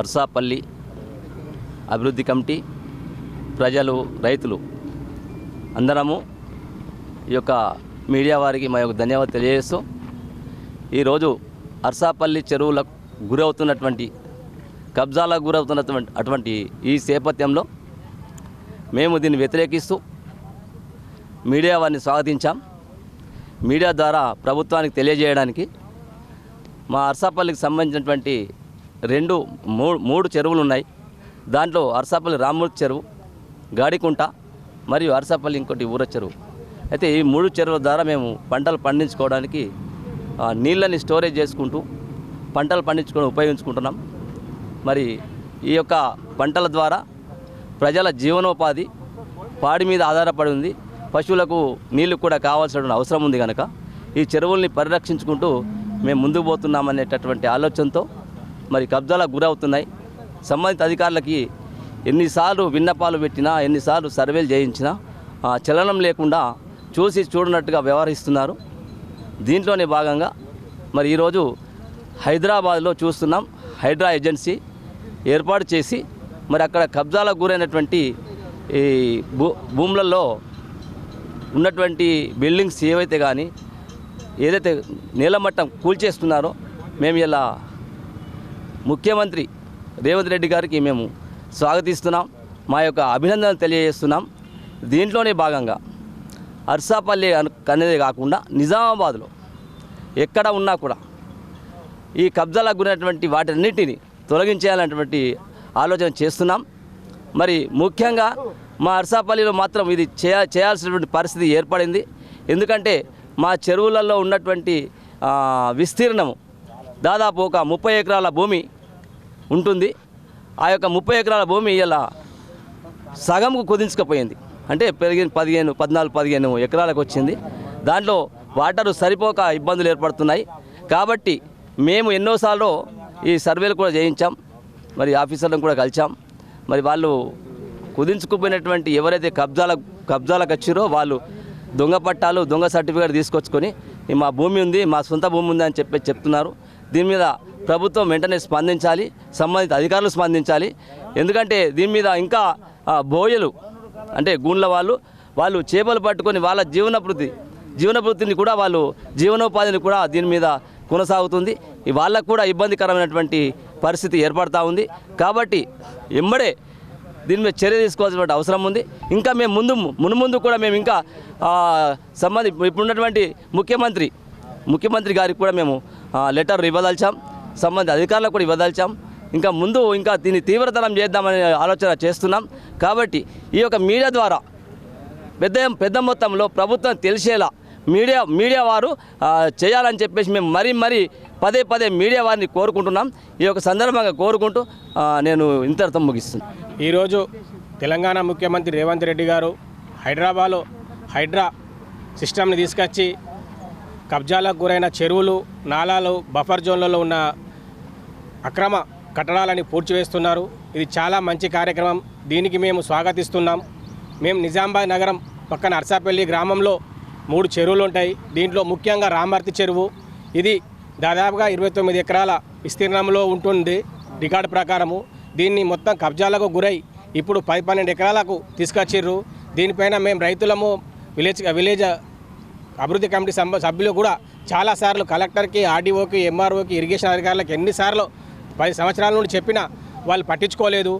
అర్సాపల్లి అభివృద్ధి కమిటీ ప్రజలు రైతులు అందరము ఈ యొక్క మీడియా వారికి మా యొక్క ధన్యవాదాలు తెలియజేస్తూ ఈరోజు అర్సాపల్లి చెరువులకు గురవుతున్నటువంటి కబ్జాలకు గురవుతున్నటువంటి అటువంటి ఈ సేపథ్యంలో మేము దీన్ని వ్యతిరేకిస్తూ మీడియా వారిని స్వాగతించాం. మీడియా ద్వారా ప్రభుత్వానికి తెలియజేయడానికి మా అర్సాపల్లికి సంబంధించినటువంటి రెండు మూడు మూడు చెరువులు ఉన్నాయి దాంట్లో అరసాపల్లి రామూర్తి చెరువు గాడికుంట మరియు అరసాపల్లి ఇంకోటి ఊర చెరువు. అయితే ఈ మూడు చెరువుల ద్వారా మేము పంటలు పండించుకోవడానికి నీళ్ళని స్టోరేజ్ చేసుకుంటూ పంటలు పండించుకొని ఉపయోగించుకుంటున్నాం. మరి ఈ యొక్క పంటల ద్వారా ప్రజల జీవనోపాధి పాడి మీద ఆధారపడి ఉంది. పశువులకు నీళ్ళు కూడా కావాల్సిన అవసరం ఉంది కనుక ఈ చెరువుల్ని పరిరక్షించుకుంటూ మేము ముందుకు పోతున్నామనేటటువంటి ఆలోచనతో మరి కబ్జాలకు గురవుతున్నాయి. సంబంధిత అధికారులకి ఎన్నిసార్లు విన్నపాలు పెట్టినా ఎన్నిసార్లు సర్వేలు చేయించినా ఆ, చలనం లేకుండా చూసి చూడనట్టుగా వ్యవహరిస్తున్నారు. దీంట్లోనే భాగంగా మరి ఈరోజు హైదరాబాద్లో చూస్తున్నాం. హైడ్రా ఏజెన్సీ ఏర్పాటు చేసి మరి అక్కడ కబ్జాలకు గురైనటువంటి ఈ భూ భూములలో ఉన్నటువంటి బిల్డింగ్స్ ఏవైతే కానీ ఏదైతే నీలమట్టం కూల్చేస్తున్నారో మేము ఇలా ముఖ్యమంత్రి రేవంత్ రెడ్డి గారికి మేము స్వాగతిస్తున్నాం. మా యొక్క అభినందనలు తెలియజేస్తున్నాం. దీంట్లోనే భాగంగా అర్సాపల్లి అనేది కాకుండా నిజామాబాద్లో ఎక్కడ ఉన్నా కూడా ఈ కబ్జాలకు గురైనటువంటి వాటన్నిటిని తొలగించేయాలన్నటువంటి ఆలోచన చేస్తున్నాం. మరి ముఖ్యంగా మా అర్సాపల్లిలో మాత్రం ఇది చేయ చేయాల్సినటువంటి పరిస్థితి ఏర్పడింది. ఎందుకంటే మా చెరువులలో ఉన్నటువంటి విస్తీర్ణము దాదాపు ఒక ముప్పై ఎకరాల భూమి ఉంటుంది. ఆ యొక్క ముప్పై ఎకరాల భూమి ఇలా సగంకు కుదించకపోయింది. అంటే పెరిగిన పదిహేను పద్నాలుగు పదిహేను ఎకరాలకు వచ్చింది. దాంట్లో వాటరు సరిపోక ఇబ్బందులు ఏర్పడుతున్నాయి. కాబట్టి మేము ఎన్నోసార్లు ఈ సర్వేలు కూడా చేయించాం. మరి ఆఫీసర్లను కూడా కలిసాం మరి వాళ్ళు కుదించుకుపోయినటువంటి ఎవరైతే కబ్జాల కబ్జాలకు వచ్చిరో వాళ్ళు దొంగ పట్టాలు దొంగ సర్టిఫికేట్ తీసుకొచ్చుకొని మా భూమి ఉంది మా సొంత భూమి ఉంది అని చెప్పి చెప్తున్నారు. దీని మీద ప్రభుత్వం వెంటనే స్పందించాలి సంబంధిత అధికారులు స్పందించాలి. ఎందుకంటే దీని మీద ఇంకా బోయలు అంటే గూండ్ల వాళ్ళు వాళ్ళు చేపలు పట్టుకొని వాళ్ళ జీవనభృతి జీవనభృతిని కూడా వాళ్ళు జీవనోపాధిని కూడా దీని మీద కొనసాగుతుంది. వాళ్ళకు కూడా ఇబ్బందికరమైనటువంటి పరిస్థితి ఏర్పడతా ఉంది. కాబట్టి ఎమ్మడే దీని మీద చర్య తీసుకోవాల్సిన అవసరం ఉంది. ఇంకా మేము ముందు మునుముందు కూడా మేము ఇంకా సంబంధి ఇప్పుడున్నటువంటి ముఖ్యమంత్రి ముఖ్యమంత్రి గారికి కూడా మేము లెటర్ ఇవ్వదలిచాం. సంబంధిత అధికారులకు కూడా ఇవ్వదలిచాం. ఇంకా ముందు ఇంకా దీన్ని తీవ్రతరం చేద్దామనే ఆలోచన చేస్తున్నాం. కాబట్టి ఈ యొక్క మీడియా ద్వారా పెద్ద పెద్ద మొత్తంలో ప్రభుత్వం తెలిసేలా మీడియా మీడియా వారు చేయాలని చెప్పేసి మేము మరీ మరీ పదే పదే మీడియా వారిని కోరుకుంటున్నాం. ఈ యొక్క సందర్భంగా కోరుకుంటూ నేను ఇంతటితో ముగిస్తున్నాను ఈరోజు తెలంగాణ ముఖ్యమంత్రి రేవంత్ రెడ్డి గారు హైదరాబాద్లో హైడ్రా సిస్టమ్ని తీసుకొచ్చి కబ్జాలకు గురైన చెరువులు నాలాలు బఫర్ జోన్లలో ఉన్న అక్రమ కట్టడాలని పూడ్చివేస్తున్నారు. ఇది చాలా మంచి కార్యక్రమం. దీనికి మేము స్వాగతిస్తున్నాం. మేము నిజామాబాద్ నగరం పక్కన అర్సాపల్లి గ్రామంలో మూడు చెరువులు ఉంటాయి. దీంట్లో ముఖ్యంగా రామర్తి చెరువు. ఇది దాదాపుగా ఇరవై తొమ్మిది ఎకరాల విస్తీర్ణంలో ఉంటుంది. రికార్డు ప్రకారము దీన్ని మొత్తం కబ్జాలకు గురై ఇప్పుడు పది పన్నెండు ఎకరాలకు తీసుకొచ్చిర్రు. దీనిపైన మేము రైతులము విలేజ్ విలేజ్ అభివృద్ధి కమిటీ సంబ సభ్యులు కూడా చాలాసార్లు కలెక్టర్కి ఆర్డీఓకి ఎంఆర్ఓకి ఇరిగేషన్ అధికారులకు ఎన్నిసార్లు పది సంవత్సరాల నుండి చెప్పినా వాళ్ళు పట్టించుకోలేదు.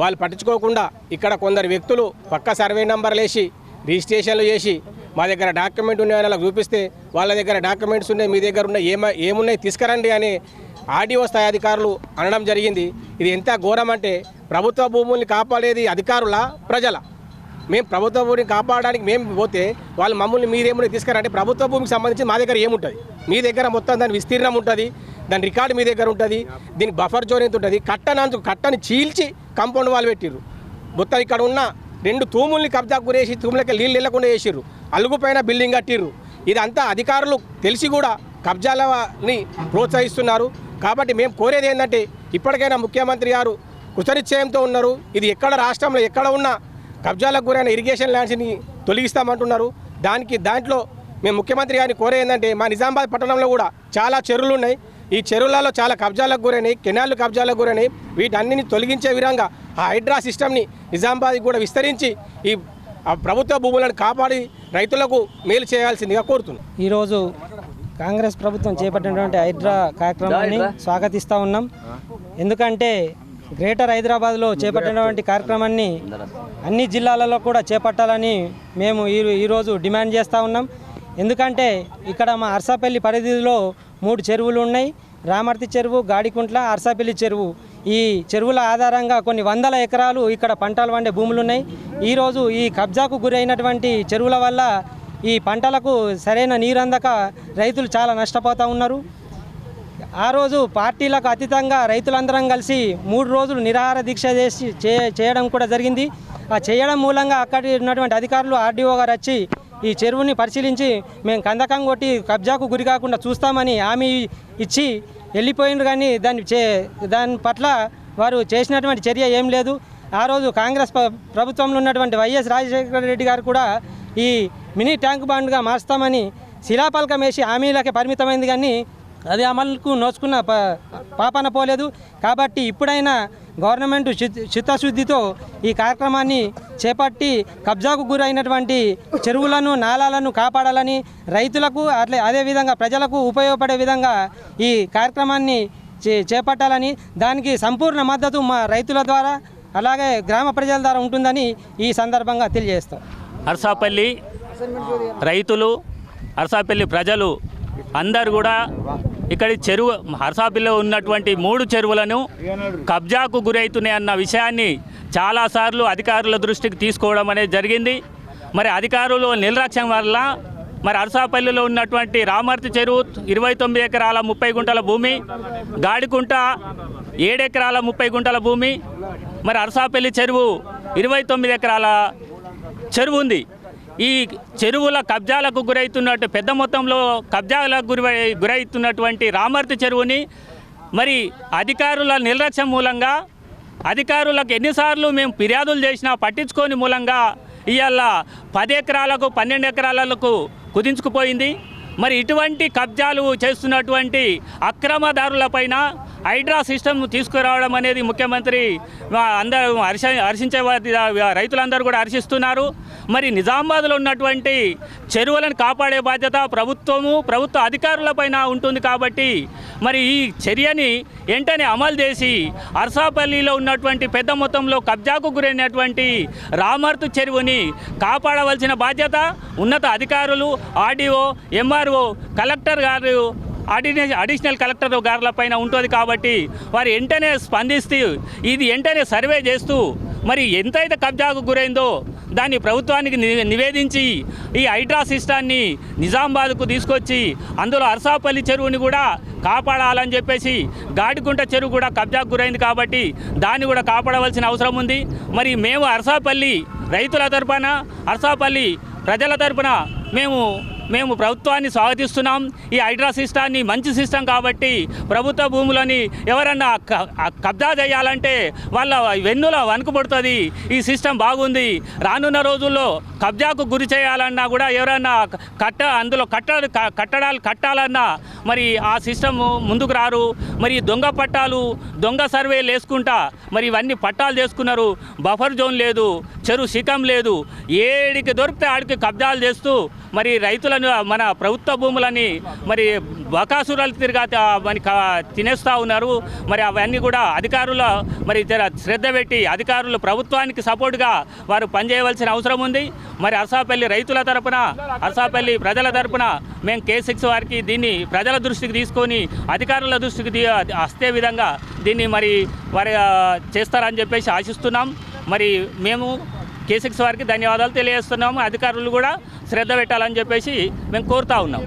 వాళ్ళు పట్టించుకోకుండా ఇక్కడ కొందరు వ్యక్తులు పక్క సర్వే నంబర్లు వేసి రిజిస్ట్రేషన్లు చేసి మా దగ్గర డాక్యుమెంట్ ఉన్నాయని అలా చూపిస్తే వాళ్ళ దగ్గర డాక్యుమెంట్స్ ఉన్నాయి మీ దగ్గర ఉన్నాయి ఏమ ఏమున్నాయి తీసుకురండి అని ఆర్డీఓ స్థాయి అధికారులు అనడం జరిగింది. ఇది ఎంత ఘోరం అంటే ప్రభుత్వ భూముల్ని కాపాడేది అధికారుల ప్రజల? మేము ప్రభుత్వ భూమిని కాపాడడానికి మేము పోతే వాళ్ళు మమ్మల్ని మీరేమో తీసుకురంటే ప్రభుత్వ భూమికి సంబంధించి మా దగ్గర ఏముంటుంది? మీ దగ్గర మొత్తం దాని విస్తీర్ణం ఉంటుంది దాని రికార్డు మీ దగ్గర ఉంటుంది దీని బఫర్ జోన్ ఎంత ఉంటుంది? కట్టనంత కట్టని చీల్చి కంపౌండ్ వాళ్ళు పెట్టిర్రు. మొత్తం ఇక్కడ ఉన్న రెండు తూముల్ని కబ్జా గురేసి తూములకి నీళ్ళు వెళ్ళకుండా చేసిర్రు. అలుగుపైన బిల్డింగ్ కట్టిర్రు. ఇదంతా అధికారులు తెలిసి కూడా కబ్జాలని ప్రోత్సహిస్తున్నారు. కాబట్టి మేము కోరేది ఏంటంటే ఇప్పటికైనా ముఖ్యమంత్రి గారు కృతనిశ్చయంతో ఉన్నారు. ఇది ఎక్కడ రాష్ట్రంలో ఎక్కడ ఉన్నా కబ్జాలకు గురైన ఇరిగేషన్ ల్యాండ్స్ని తొలగిస్తామంటున్నారు. దానికి దాంట్లో మేము ముఖ్యమంత్రి గారిని కోరే ఏంటంటే మా నిజామాబాద్ పట్టణంలో కూడా చాలా చెరువులు ఉన్నాయి. ఈ చెరువులలో చాలా కబ్జాలకు గురైనాయి కెనాళ్ళు కబ్జాలకు గురైనాయి వీటన్నిటిని తొలగించే విధంగా ఆ హైడ్రా సిస్టమ్ని నిజామాబాద్కి కూడా విస్తరించి ఈ ప్రభుత్వ భూములను కాపాడి రైతులకు మేలు చేయాల్సిందిగా కోరుతున్నాను ఈరోజు కాంగ్రెస్ ప్రభుత్వం చేపట్టినటువంటి హైడ్రా కార్యక్రమాన్ని స్వాగతిస్తూ ఉన్నాం. ఎందుకంటే గ్రేటర్ హైదరాబాద్లో చేపట్టినటువంటి కార్యక్రమాన్ని అన్ని జిల్లాలలో కూడా చేపట్టాలని మేము ఈ ఈరోజు డిమాండ్ చేస్తూ ఉన్నాం. ఎందుకంటే ఇక్కడ మా అర్సాపల్లి పరిధిలో మూడు చెరువులు ఉన్నాయి. రామర్తి చెరువు గాడికుంట్ల అర్సాపల్లి చెరువు. ఈ చెరువుల ఆధారంగా కొన్ని వందల ఎకరాలు ఇక్కడ పంటలు వండే భూములు ఉన్నాయి. ఈరోజు ఈ కబ్జాకు గురైనటువంటి చెరువుల వల్ల ఈ పంటలకు సరైన నీరు అందక రైతులు చాలా నష్టపోతూ ఉన్నారు. ఆ రోజు పార్టీలకు అతీతంగా రైతులందరం కలిసి మూడు రోజులు నిరాహార దీక్ష చేసి చే- చేయడం కూడా జరిగింది. ఆ చేయడం మూలంగా అక్కడ ఉన్నటువంటి అధికారులు ఆర్డీఓ గారు వచ్చి ఈ చెరువుని పరిశీలించి మేము కందకం కొట్టి కబ్జాకు గురి కాకుండా చూస్తామని హామీ ఇచ్చి వెళ్ళిపోయిండ్రు కానీ దాన్ని చే దాని పట్ల వారు చేసినటువంటి చర్య ఏం లేదు. ఆ రోజు కాంగ్రెస్ ప్రభుత్వంలో ఉన్నటువంటి వైఎస్ రాజశేఖర రెడ్డి గారు కూడా ఈ మినీ ట్యాంక్ బండ్గా మార్స్తామని శిలాపలకం వేసి హామీలకే పరిమితమైంది కానీ అది అమలుకు నోచుకున్న పాపన పోలేదు. కాబట్టి ఇప్పుడైనా గవర్నమెంట్ చిత్- చిత్తశుద్ధితో ఈ కార్యక్రమాన్ని చేపట్టి కబ్జాకు గురైనటువంటి చెరువులను నాలాలను కాపాడాలని రైతులకు అట్లే అదేవిధంగా ప్రజలకు ఉపయోగపడే విధంగా ఈ కార్యక్రమాన్ని చే చేపట్టాలని దానికి సంపూర్ణ మద్దతు మా రైతుల ద్వారా అలాగే గ్రామ ప్రజల ద్వారా ఉంటుందని ఈ సందర్భంగా తెలియజేస్తాం. అర్సాపల్లి రైతులు అర్సాపల్లి ప్రజలు అందరు కూడా ఇక్కడి చెరువు అర్సాపల్లిలో ఉన్నటువంటి మూడు చెరువులను కబ్జాకు గురవుతున్నాయి అన్న విషయాన్ని చాలాసార్లు అధికారుల దృష్టికి తీసుకోవడం అనేది జరిగింది. మరి అధికారులు నిర్లక్ష్యం వల్ల మరి అరసాపల్లిలో ఉన్నటువంటి రామర్తి చెరువు ఇరవై తొమ్మిది ఎకరాల ముప్పై గుంటల భూమి గాడికుంట ఏడెకరాల ముప్పై గుంటల భూమి మరి అరసాపల్లి చెరువు ఇరవై తొమ్మిది ఎకరాల చెరువు ఉంది. ఈ చెరువుల కబ్జాలకు గురవుతున్నట్టు పెద్ద మొత్తంలో కబ్జాలకు గురి గురవుతున్నటువంటి రామర్తి చెరువుని మరి అధికారుల నిర్లక్ష్యం మూలంగా అధికారులకు ఎన్నిసార్లు మేము ఫిర్యాదులు చేసినా పట్టించుకోని మూలంగా ఇవాళ పది ఎకరాలకు పన్నెండు ఎకరాలకు కుదించుకుపోయింది. మరి ఇటువంటి కబ్జాలు చేస్తున్నటువంటి అక్రమదారులపైన హైడ్రా సిస్టమ్ తీసుకురావడం అనేది ముఖ్యమంత్రి అందరూ హర్ష హర్షించే వారి- రైతులందరూ కూడా హర్షిస్తున్నారు. మరి నిజామాబాద్లో ఉన్నటువంటి చెరువులను కాపాడే బాధ్యత ప్రభుత్వము ప్రభుత్వ అధికారులపైన ఉంటుంది కాబట్టి మరి ఈ చర్యని వెంటనే అమలు చేసి అర్సాపల్లిలో ఉన్నటువంటి పెద్ద మొత్తంలో కబ్జాకు గురైనటువంటి రామర్తు చెరువుని కాపాడవలసిన బాధ్యత ఉన్నత అధికారులు ఆర్డీఓ ఎంఆర్ఓ కలెక్టర్ గారు అడిషనల్ అడిషనల్ కలెక్టర్ గారుల పైన ఉంటుంది కాబట్టి వారు వెంటనే స్పందిస్తూ ఇది వెంటనే సర్వే చేస్తూ మరి ఎంతైతే కబ్జాకు గురైందో దాన్ని ప్రభుత్వానికి ని- నివేదించి ఈ హైడ్రా సిస్టాన్ని నిజామాబాద్కు తీసుకొచ్చి అందులో అరసాపల్లి చెరువుని కూడా కాపాడాలని చెప్పేసి గాడికుంట చెరువు కూడా కబ్జాకు గురైంది కాబట్టి దాన్ని కూడా కాపాడవలసిన అవసరం ఉంది. మరి మేము అరసాపల్లి రైతుల తరపున అరసాపల్లి ప్రజల తరపున మేము మేము ప్రభుత్వాన్ని స్వాగతిస్తున్నాం. ఈ హైడ్రా సిస్టాన్ని మంచి సిస్టమ్ కాబట్టి ప్రభుత్వ భూములని ఎవరన్నా క- కబ్జా చేయాలంటే వాళ్ళ వెన్నుల వణుకుపడుతుంది ఈ సిస్టమ్ బాగుంది. రానున్న రోజుల్లో కబ్జాకు గురి చేయాలన్నా కూడా ఎవరన్నా కట్ట అందులో కట్ట కట్టడాలు కట్టాలన్నా మరి ఆ సిస్టమ్ ముందుకు రారు. మరి దొంగ పట్టాలు దొంగ సర్వేలు వేసుకుంటా మరి ఇవన్నీ పట్టాలు చేసుకున్నారు. బఫర్ జోన్ లేదు చెరువు శిఖం లేదు. ఏడికి దొరికితే ఆడికి కబ్జాలు చేస్తూ మరి రైతులను మన ప్రభుత్వ భూములని మరి బకాసురాలు తిరిగా మరి తినేస్తూ ఉన్నారు. మరి అవన్నీ కూడా అధికారుల మరి జర శ్రద్ధ పెట్టి అధికారులు ప్రభుత్వానికి సపోర్ట్గా వారు పనిచేయవలసిన అవసరం ఉంది. మరి అరసాపల్లి రైతుల తరపున అరసాపల్లి ప్రజల తరపున మేము కే సిక్స్ వారికి దీన్ని ప్రజల దృష్టికి తీసుకొని అధికారుల దృష్టికి తీ- వస్తే విధంగా దీన్ని మరి వారి చేస్తారని చెప్పేసి ఆశిస్తున్నాం. మరి మేము కేసీఎస్ వారికి ధన్యవాదాలు తెలియజేస్తున్నాము. అధికారులు కూడా శ్రద్ధ పెట్టాలని చెప్పేసి మేము కోరుతా ఉన్నాం.